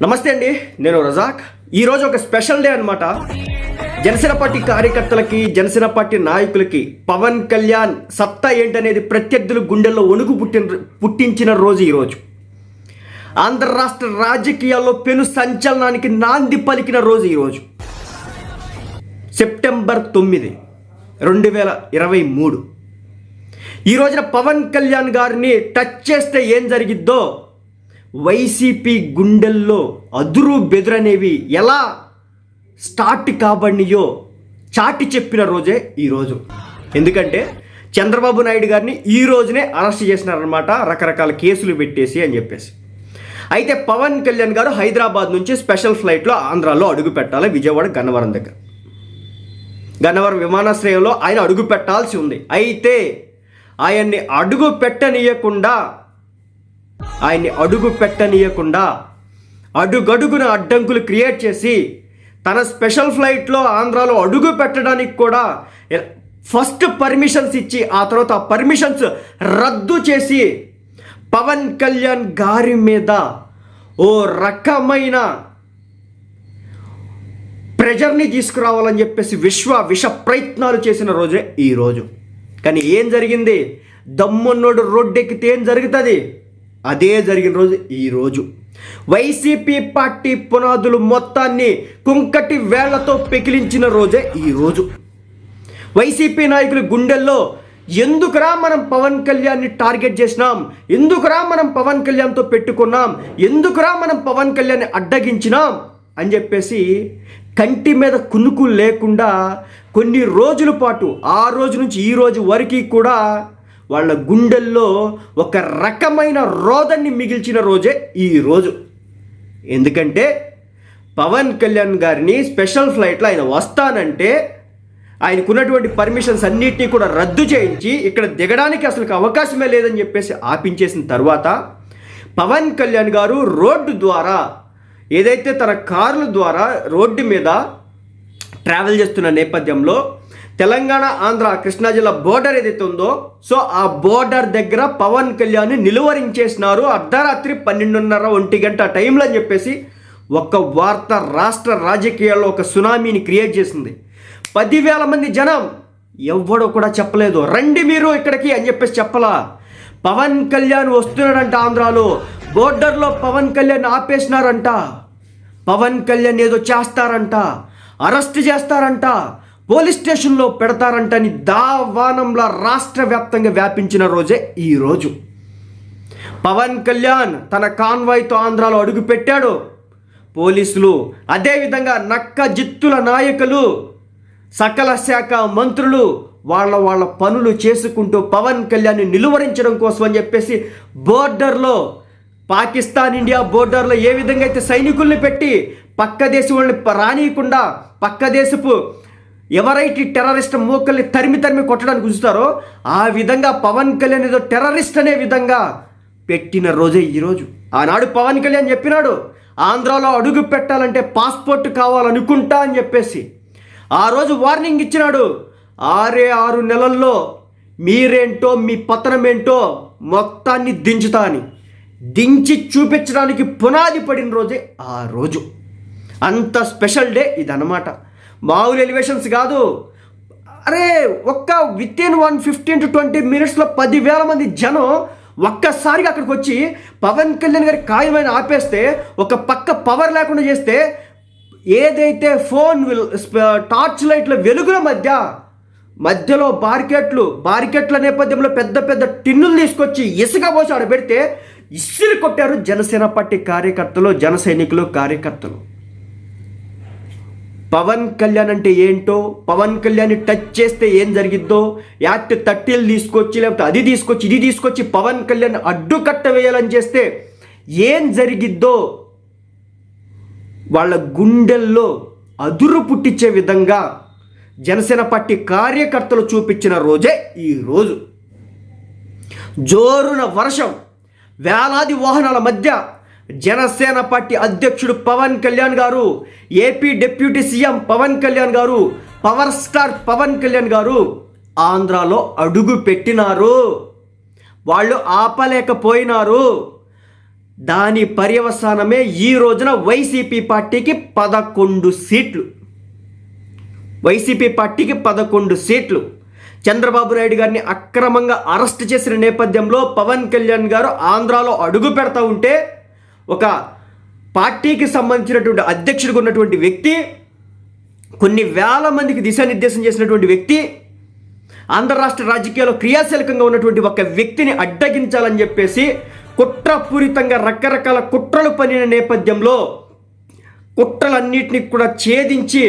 నమస్తే అండి నేను రజాక్. ఈరోజు ఒక స్పెషల్ డే అనమాట జనసేన పార్టీ కార్యకర్తలకి జనసేన పార్టీ నాయకులకి పవన్ కళ్యాణ్ సత్తా ఏంటనేది ప్రత్యర్థుల గుండెల్లో వణుకు పుట్టిన పుట్టించిన రోజు ఈరోజు ఆంధ్ర రాష్ట్ర రాజకీయాల్లో పెను సంచలనానికి నాంది పలికిన రోజు ఈరోజు సెప్టెంబర్ తొమ్మిది రెండు వేల ఇరవై మూడు ఈ రోజున పవన్ కళ్యాణ్ గారిని టచ్ చేస్తే ఏం జరిగిద్దో వైసీపీ గుండెల్లో అదురు బెదురనేవి ఎలా స్టార్ట్ కాబడినయో చాటి చెప్పిన రోజే ఈరోజు ఎందుకంటే చంద్రబాబు నాయుడు గారిని ఈ రోజునే అరెస్ట్ చేసినారనమాట రకరకాల కేసులు పెట్టేసి అని చెప్పేసి. అయితే పవన్ కళ్యాణ్ గారు హైదరాబాద్ నుంచి స్పెషల్ ఫ్లైట్లో ఆంధ్రాలో అడుగు పెట్టాలి విజయవాడ గన్నవరం దగ్గర. గన్నవరం విమానాశ్రయంలో ఆయన అడుగు పెట్టాల్సి ఉంది. అయితే ఆయన్ని అడుగు పెట్టనీయకుండా ఆయన్ని అడుగు పెట్టనీయకుండా అడుగడుగున అడ్డంకులు క్రియేట్ చేసి తన స్పెషల్ ఫ్లైట్లో ఆంధ్రాలో అడుగు పెట్టడానికి కూడా ఫస్ట్ పర్మిషన్స్ ఇచ్చి ఆ తర్వాత ఆ పర్మిషన్స్ రద్దు చేసి పవన్ కళ్యాణ్ గారి మీద ఓ రకమైన ప్రెజర్ని తీసుకురావాలని చెప్పేసి విశ్వ విష ప్రయత్నాలు చేసిన రోజే ఈ రోజు. కానీ ఏం జరిగింది? దమ్మున్నోడు రోడ్డెక్కితే ఏం జరుగుతుంది? అదే జరిగిన రోజు ఈ రోజు. వైసీపీ పార్టీ పునాదులు మొత్తాన్ని కుంకటి వేళ్ళతో పెకిలించిన రోజే ఈ రోజు. వైసీపీ నాయకుల గుండెల్లో ఎందుకురా మనం పవన్ కళ్యాణ్ని టార్గెట్ చేసినాం? ఎందుకురా మనం పవన్ కళ్యాణ్తో పెట్టుకున్నాం? ఎందుకురా మనం పవన్ కళ్యాణ్ని అడ్డగించినాం? అని చెప్పేసి కంటి మీద కునుకు లేకుండా కొన్ని రోజుల పాటు ఆ రోజు నుంచి ఈ రోజు వరకు కూడా వాళ్ళ గుండెల్లో ఒక రకమైన రోదన్ని మిగిల్చిన రోజే ఈ రోజు. ఎందుకంటే పవన్ కళ్యాణ్ గారిని స్పెషల్ ఫ్లైట్లో ఆయన వస్తానంటే ఆయనకున్నటువంటి పర్మిషన్స్ అన్నిటినీ కూడా రద్దు చేయించి ఇక్కడ దిగడానికి అసలు అవకాశమే లేదని చెప్పేసి ఆపించేసిన తర్వాత పవన్ కళ్యాణ్ గారు రోడ్డు ద్వారా ఏదైతే తన కార్ల ద్వారా రోడ్డు మీద ట్రావెల్ చేస్తున్న నేపథ్యంలో తెలంగాణ ఆంధ్ర కృష్ణా జిల్లా బోర్డర్ ఏదైతే ఉందో సో ఆ బోర్డర్ దగ్గర పవన్ కళ్యాణ్ నిలువరించేసినారు. అర్ధరాత్రి పన్నెండున్నర ఒంటి గంట టైంలో అని చెప్పేసి ఒక వార్త రాష్ట్ర రాజకీయాల్లో ఒక సునామీని క్రియేట్ చేసింది. పదివేల మంది జనం ఎవ్వడో కూడా చెప్పలేదు. రండి మీరు ఇక్కడికి అని చెప్పేసి చెప్పలా. పవన్ కళ్యాణ్ వస్తున్నాడంట ఆంధ్రాలో. బోర్డర్లో పవన్ కళ్యాణ్ ఆపేసినారంట. పవన్ కళ్యాణ్ ఏదో చేస్తారంట. అరెస్ట్ చేస్తారంట. పోలీస్ స్టేషన్లో పెడతారంటని దావానంలా రాష్ట్ర వ్యాప్తంగా వ్యాపించిన రోజే ఈ రోజు. పవన్ కళ్యాణ్ తన కాన్వాయ్తో ఆంధ్రాలో అడుగుపెట్టాడు. పోలీసులు అదేవిధంగా నక్క జిత్తుల నాయకులు సకల శాఖ మంత్రులు వాళ్ళ వాళ్ళ పనులు చేసుకుంటూ పవన్ కళ్యాణ్ని నిలువరించడం కోసం అని చెప్పేసి బోర్డర్లో పాకిస్తాన్ ఇండియా బోర్డర్లో ఏ విధంగా అయితే సైనికుల్ని పెట్టి పక్క దేశం వాళ్ళని ప- పక్క దేశపు ఎవరైతే టెర్రరిస్ట్ మోకల్ని తరిమి తరిమి కొట్టడానికి ఉంచుతారో ఆ విధంగా పవన్ కళ్యాణ్ ఏదో టెర్రరిస్ట్ అనే విధంగా పెట్టిన రోజే ఈరోజు ఆనాడు పవన్ కళ్యాణ్ చెప్పినాడు ఆంధ్రాలో అడుగు పెట్టాలంటే పాస్పోర్ట్ కావాలనుకుంటా అని చెప్పేసి. ఆ రోజు వార్నింగ్ ఇచ్చినాడు ఆరే ఆరు నెలల్లో మీరేంటో మీ పతనమేంటో మొత్తాన్ని దించుతా అని. దించి చూపించడానికి పునాది పడిన రోజే ఆ రోజు. అంత స్పెషల్ డే ఇదన్నమాట. మామూలు ఎలివేషన్స్ కాదు. అరే ఒక్క within one fifteen to twenty మినిట్స్లో పదివేల మంది జనం ఒక్కసారిగా అక్కడికి వచ్చి పవన్ కళ్యాణ్ గారి ఖాయమైన ఆపేస్తే ఒక పక్క పవర్ లేకుండా చేస్తే ఏదైతే ఫోన్ విల్- టార్చ్ లైట్ల వెలుగుల మధ్య మధ్యలో బార్కెట్లు బార్కెట్ల నేపథ్యంలో పెద్ద పెద్ద టిన్నులు తీసుకొచ్చి ఇసుక పోసి ఆడ పెడితే ఇస్సులు కొట్టారు జనసేన పార్టీ కార్యకర్తలు జన సైనికులు కార్యకర్తలు. పవన్ కళ్యాణ్ అంటే ఏంటో పవన్ కళ్యాణ్ టచ్ చేస్తే ఏం జరిగిద్దో యాక్ట్ థర్టీలు తీసుకొచ్చి లేకపోతే అది తీసుకొచ్చి ఇది తీసుకొచ్చి పవన్ కళ్యాణ్ అడ్డుకట్ట వేయాలని చేస్తే ఏం జరిగిద్దో వాళ్ళ గుండెల్లో అదురు పుట్టించే విధంగా జనసేన పార్టీ కార్యకర్తలు చూపించిన రోజే ఈ రోజు. జోరున వర్షం వేలాది వాహనాల మధ్య జనసేన పార్టీ అధ్యక్షుడు Pawan Kalyan garu AP deputy CM Pawan Kalyan garu power star Pawan Kalyan గారు ఆంధ్రాలో అడుగు పెట్టినారు. వాళ్ళు ఆపలేకపోయినారు. దాని పర్యవసానమే ఈ రోజున వైసీపీ పార్టీకి పదకొండు సీట్లు. వైసీపీ పార్టీకి పదకొండు సీట్లు. చంద్రబాబు నాయుడు గారిని అక్రమంగా అరెస్ట్ చేసిన నేపథ్యంలో పవన్ కళ్యాణ్ గారు ఆంధ్రాలో అడుగు పెడతా ఉంటే ఒక పార్టీకి సంబంధించినటువంటి అధ్యక్షుడికి ఉన్నటువంటి వ్యక్తి కొన్ని వేల మందికి దిశానిర్దేశం చేసినటువంటి వ్యక్తి ఆంధ్ర రాష్ట్ర రాజకీయాల్లో క్రియాశీలకంగా ఉన్నటువంటి ఒక వ్యక్తిని అడ్డగించాలని చెప్పేసి కుట్రపూరితంగా రకరకాల కుట్రలు పనిన నేపథ్యంలో కుట్రలన్నింటినీ కూడా ఛేదించి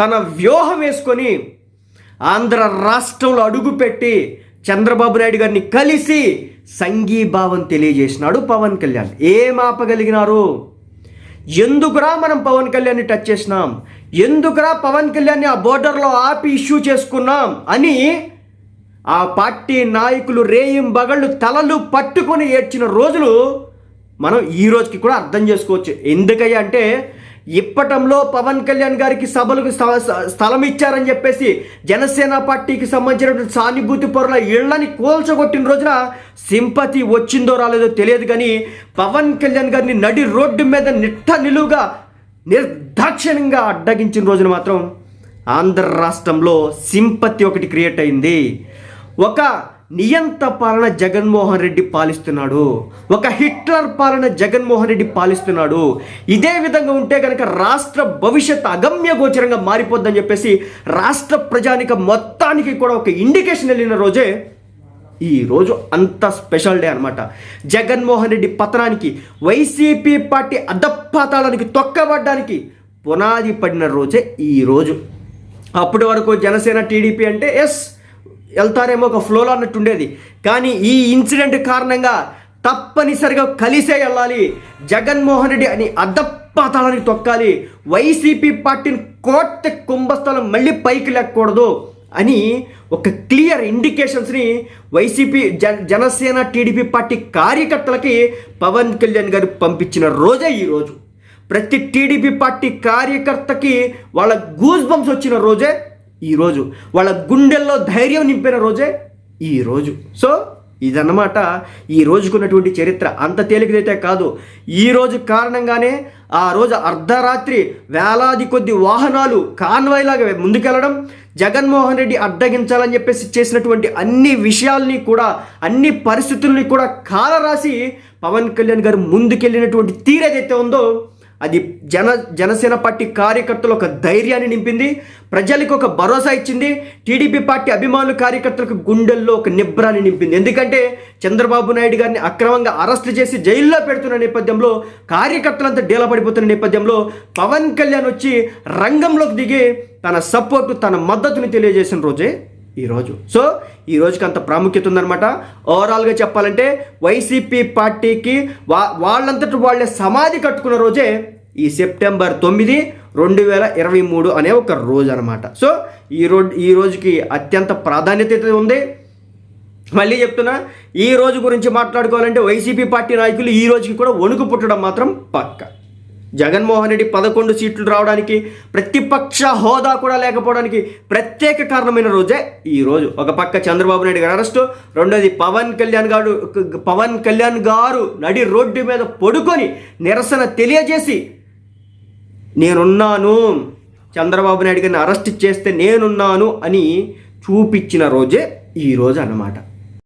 తన వ్యూహం వేసుకొని ఆంధ్ర రాష్ట్రంలో అడుగుపెట్టి చంద్రబాబు నాయుడు గారిని కలిసి సంఘీభావం తెలియజేసినాడు పవన్ కళ్యాణ్. ఏం ఆపగలిగినారు? ఎందుకురా మనం పవన్ కళ్యాణ్ని టచ్ చేసినాం? ఎందుకురా పవన్ కళ్యాణ్ని ఆ బోర్డర్లో ఆపి ఇష్యూ చేసుకున్నాం? అని ఆ పార్టీ నాయకులు రేయిం బగళ్ళు తలలు పట్టుకొని ఏడ్చిన రోజులు మనం ఈ రోజుకి కూడా అర్థం చేసుకోవచ్చు. ఎందుకయ్యా అంటే ఇప్పటంలో పవన్ కళ్యాణ్ గారికి సభలకు స్థలం ఇచ్చారని చెప్పేసి జనసేన పార్టీకి సంబంధించినటువంటి సానుభూతి పొరల ఇళ్ళని కోల్చగొట్టిన రోజున సింపతి వచ్చిందో రాలేదో తెలియదు కానీ పవన్ కళ్యాణ్ గారిని నడి రోడ్డు మీద నిట్ట నిలువుగా నిర్దాక్షిణ్యంగా అడ్డగించిన రోజున మాత్రం ఆంధ్ర రాష్ట్రంలో సింపతి ఒకటి క్రియేట్ అయింది. ఒక నియంత పాలన జగన్మోహన్ రెడ్డి పాలిస్తున్నాడు. ఒక హిట్లర్ పాలన జగన్మోహన్ రెడ్డి పాలిస్తున్నాడు. ఇదే విధంగా ఉంటే కనుక రాష్ట్ర భవిష్యత్ అగమ్య గోచరంగా మారిపోద్దని చెప్పేసి రాష్ట్ర ప్రజానిక మొత్తానికి కూడా ఒక ఇండికేషన్ వెళ్ళిన రోజే ఈ రోజు అంత స్పెషల్ డే అనమాట జగన్మోహన్ రెడ్డి పతనానికి వైసీపీ పార్టీ అధపాతాళానికి తొక్కబడ్డానికి పునాది పడిన రోజే ఈ రోజు. అప్పటి వరకు జనసేన టీడీపీ అంటే ఎస్ వెళ్తారేమో ఒక ఫ్లోలో అన్నట్టు ఉండేది. కానీ ఈ ఇన్సిడెంట్ కారణంగా తప్పనిసరిగా కలిసే వెళ్ళాలి. జగన్మోహన్ రెడ్డి అని అద్దపాతాళానికి తొక్కాలి. వైసీపీ పార్టీని కోట కుంభస్థలం మళ్ళీ పైకి లేకూడదు అని ఒక క్లియర్ ఇండికేషన్స్ని వైసీపీ జ జనసేన టీడీపీ పార్టీ కార్యకర్తలకి పవన్ కళ్యాణ్ గారు పంపించిన రోజే ఈ రోజు. ప్రతి టీడీపీ పార్టీ కార్యకర్తకి వాళ్ళ గూజ్ బంప్స్ వచ్చిన రోజే ఈరోజు వాళ్ళ గుండెల్లో ధైర్యం నింపిన రోజే ఈరోజు సో ఇదన్నమాట ఈ రోజుకున్నటువంటి చరిత్ర. అంత తేలికదైతే కాదు. ఈ రోజు కారణంగానే ఆ రోజు అర్ధరాత్రి వేలాది కొద్ది వాహనాలు కాన్వాయ్లాగా ముందుకెళ్ళడం జగన్మోహన్ రెడ్డి అడ్డగించాలని చెప్పేసి చేసినటువంటి అన్ని విషయాల్ని కూడా అన్ని పరిస్థితుల్ని కూడా కాలరాసి పవన్ కళ్యాణ్ గారు ముందుకెళ్ళినటువంటి తీరేదైతే ఉందో అది జన జనసేన పార్టీ కార్యకర్తలు ఒక ధైర్యాన్ని నింపింది ప్రజలకు ఒక భరోసా ఇచ్చింది టీడీపీ పార్టీ అభిమానులు కార్యకర్తలకు గుండెల్లో ఒక నిబ్రాన్ని నింపింది. ఎందుకంటే చంద్రబాబు నాయుడు గారిని అక్రమంగా అరెస్ట్ చేసి జైల్లో పెడుతున్న నేపథ్యంలో కార్యకర్తలంతా డీలపడిపోతున్న నేపథ్యంలో పవన్ కళ్యాణ్ వచ్చి రంగంలోకి దిగి తన సపోర్టు తన మద్దతుని తెలియజేసిన రోజే ఈరోజు. సో ఈ రోజుకి అంత ప్రాముఖ్యత ఉందన్నమాట. ఓవరాల్గా చెప్పాలంటే వైసీపీ పార్టీకి వా వాళ్ళంతటి వాళ్ళే సమాధి కట్టుకున్న రోజే ఈ సెప్టెంబర్ తొమ్మిది రెండు వేల ఇరవై మూడు అనే ఒక రోజు అనమాట సో ఈ రోజు ఈ రోజుకి అత్యంత ప్రాధాన్యత ఉంది. మళ్ళీ చెప్తున్నా ఈ రోజు గురించి మాట్లాడుకోవాలంటే వైసీపీ పార్టీ నాయకులు ఈ రోజుకి కూడా వణుకు పుట్టడం మాత్రం పక్క. జగన్మోహన్ రెడ్డి పదకొండు సీట్లు రావడానికి ప్రతిపక్ష హోదా కూడా లేకపోవడానికి ప్రత్యేక కారణమైన రోజే ఈ రోజు. ఒక పక్క చంద్రబాబు నాయుడు గారు అరెస్టు రెండోది పవన్ కళ్యాణ్ గారు పవన్ కళ్యాణ్ గారు నడి రోడ్డు మీద పడుకొని నిరసన తెలియజేసి నేనున్నాను చంద్రబాబు నాయుడు గారిని అరెస్ట్ చేస్తే నేనున్నాను అని చూపించిన రోజే ఈ రోజు అన్నమాట.